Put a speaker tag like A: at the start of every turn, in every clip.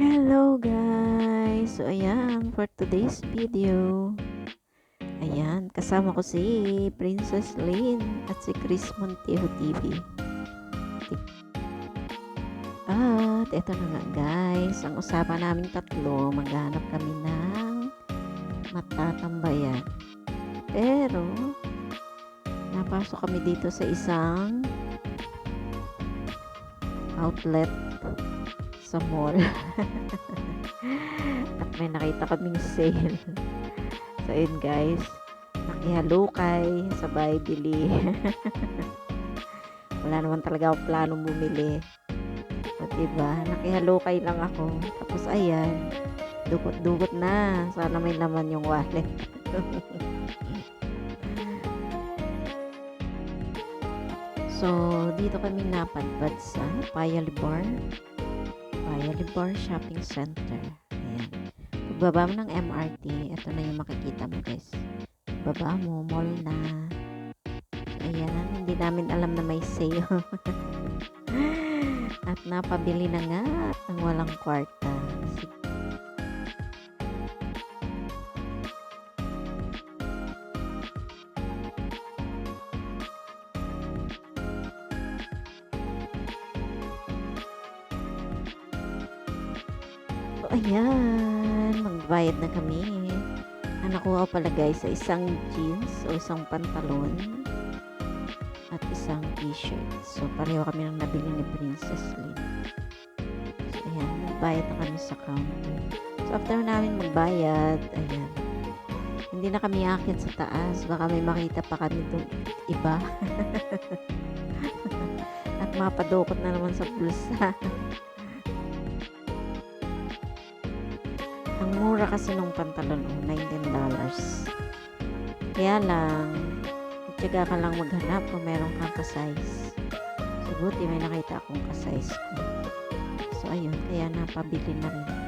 A: Hello guys! So ayan, for today's video, ayan, kasama ko si Princess Lynn at si Chris Montejo TV. At eto na nga guys, ang usapan namin tatlo, maghanap kami ng matatambayan. Pero, napasok kami dito sa isang outlet sa mall. At may nakita kaming sale. so, yun guys. Nakihalukay, sabay bili. Wala naman talaga akong planong bumili. O, diba? Nakihalukay lang ako. Tapos, ayan. Dugot-dugot na. Sana may laman yung wallet. so, dito kami napadpad sa Payalibar. Payalibar Shopping Center. Ayan. Pagbaba mo ng MRT, ito na yung makikita mo guys. Pagbaba mo, mall na. Ayan, hindi namin alam na may sale. At napabili na nga ang walang kwarta. So, ayan, magbayad na kami. Ang nakuha ko pala guys sa isang jeans o isang pantalon at isang t-shirt. So, pareho kami nang nabili ni Princess Lynn. So, ayan, nagbayad na kami sa counter. So, after namin magbayad, ayan, hindi na kami akit sa taas. Baka may makita pa kami doon iba. at mapadukot na naman sa bulsa. mura kasi nung pantalon, oh, $19. Kaya lang, tsaga ka lang maghanap kung meron kang ka-size. So, buti may nakita akong ka-size ko. So, ayun, kaya napabili na rin.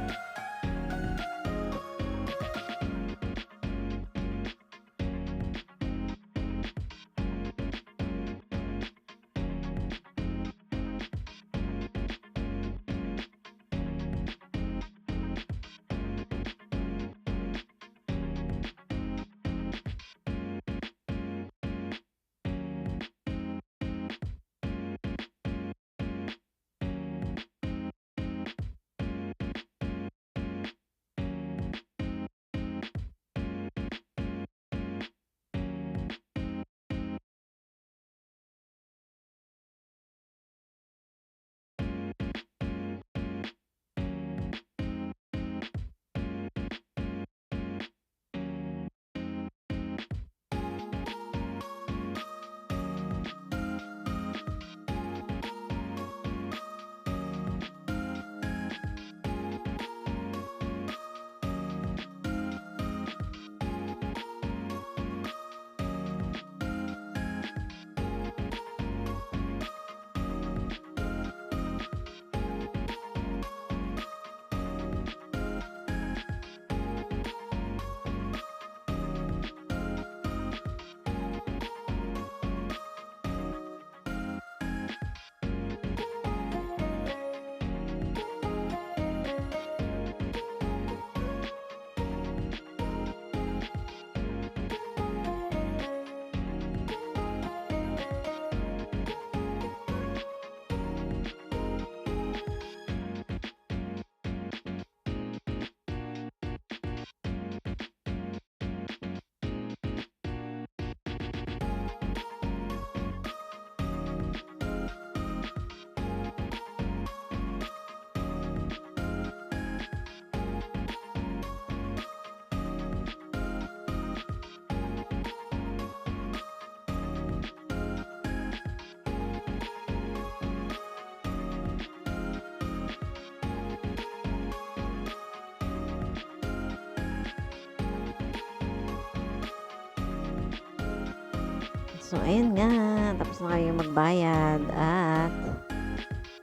A: So, ayun nga. Tapos na kami magbayad. At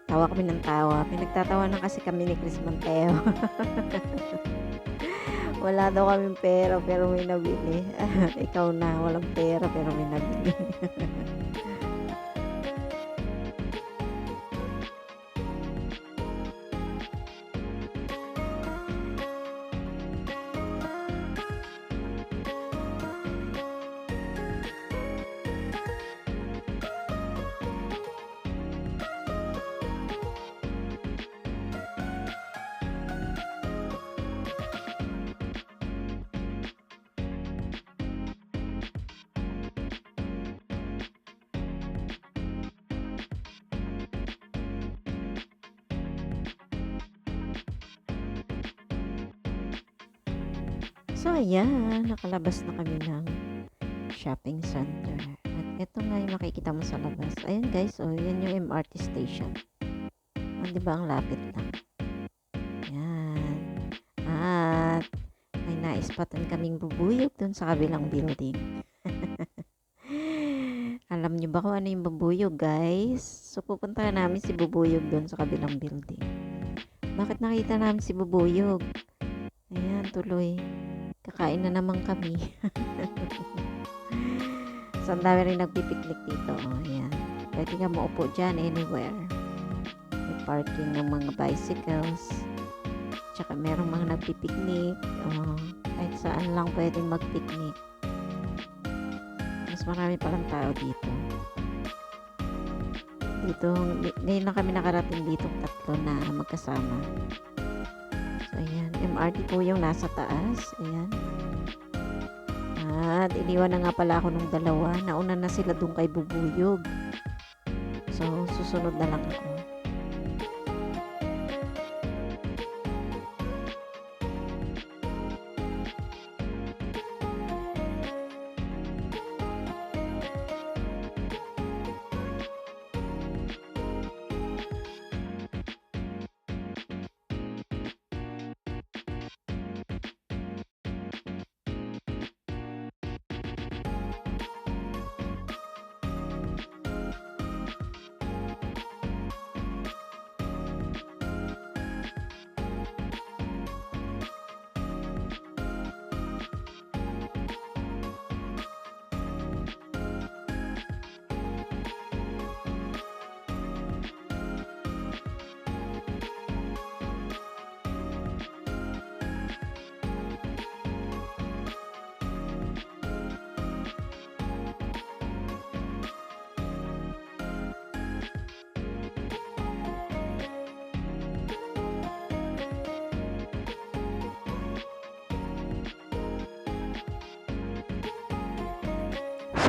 A: tawa kami ng tawa. Pinagtatawa na kasi kami ni Chris Monteo. Wala daw kaming pera pero may nabili. Ikaw na, walang pera pero may nabili. So, ayan, nakalabas na kami ng shopping center. At ito nga yung makikita mo sa labas. Ayan guys, oh, yan yung MRT station. Oh, di ba ang lapit lang? Yan. At may naispatan kaming bubuyog dun sa kabilang building. Alam niyo ba kung ano yung bubuyog, guys? So, pupuntahan namin si bubuyog dun sa kabilang building. Bakit nakita namin si bubuyog? Ayan, tuloy. Kakain na naman kami. so, ang dami rin nagpipiknik dito. Oh, ayan. Pwede ka maupo dyan anywhere. May parking ng mga bicycles. Tsaka merong mga nagpipiknik. Oh, kahit saan lang pwedeng magpiknik. Mas marami palang tao dito. Dito, ngayon lang kami nakarating dito tatlo na magkasama. So, ayan. MRT po yung nasa taas. Ayan. At iniwan na nga pala ako nung dalawa. Nauna na sila doon kay Bubuyog. So, susunod na lang ako.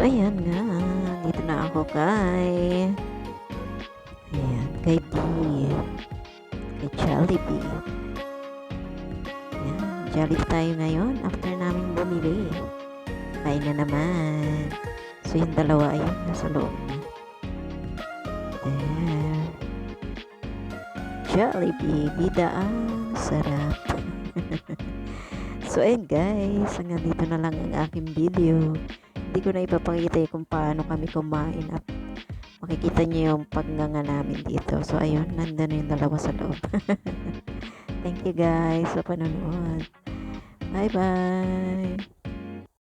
A: Ayan nga. Dito na ako kay... Ayan, kay B. Kay Jollibee. Ayan, Jollibee tayo ngayon after namin bumili. Kain na naman. So, yung dalawa ayun, nasa loob na. There. Jollibee, bida ang sarap. so, ayun guys, hanggang dito na lang ang aking video hindi ko na ipapakita kung paano kami kumain at makikita niyo yung pagnganga namin dito. So, ayun, nandun na yung dalawa sa loob. Thank you guys sa panonood. Bye-bye!